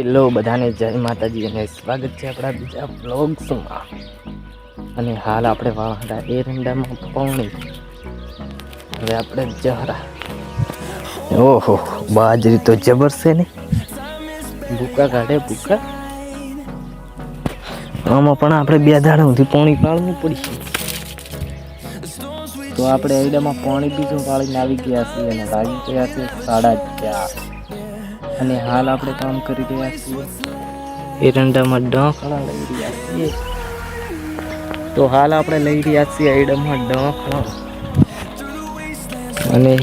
Hello બધાને, જય માતાજી અને સ્વાગત છે આપણા બીજા બ્લોગ્સમાં અને હાલ આપણે વાળા એરંડામાં પૌણી હવે આપણે જહરા ઓહો, બાજરી તો જબર છે ને? ભૂકા કાઢે, ભૂકા. આમાં પણ આપણે બે દાડા સુધી પાણી પાળવું પડશે. તો આપણે એરડામાં પાણી બીજું પાળીને આવી ગયા છીએ અને લાગી ગયા છે સાડા ચાર. અને હાલ આપણે કામ કરી રહ્યા છીએ. એરંડામાં ડંખણા લઈ રહ્યા છીએ. તો હાલ આપણે લઈ રહ્યા છીએ એરંડામાં ડંખણા અને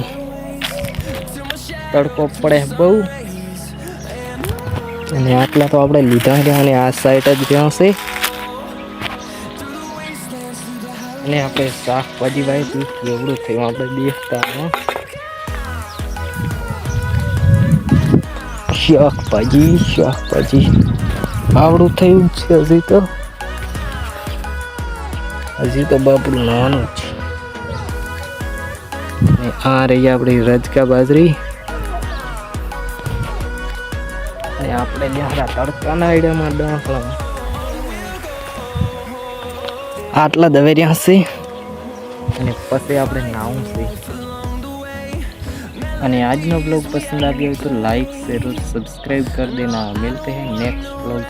તડકો પડે બહુ. અને આટલા તો આપણે લીધા રહ્યા અને આ સાઈડ જ રહ્યા છે. અને આપણે શાકભાજી વાવી એવડું થયું આપણે દેખતા શાકભાજી શાકભાજી આવડું થયું છે, હજી તો. હજી તો બાપડું નાનું છે. આ રહી આપણી રજકા બાજરી. આપણે ત્યાં તડકાના આઈડિયામાં ડંખલા આટલા દવેર્યા છે અને પછી આપણે નાવું છે. અને आज નો ब्लॉग पसंद आ गया हो तो लाइक शेयर और सब्सक्राइब कर देना मिलते हैं नेक्स्ट ब्लॉग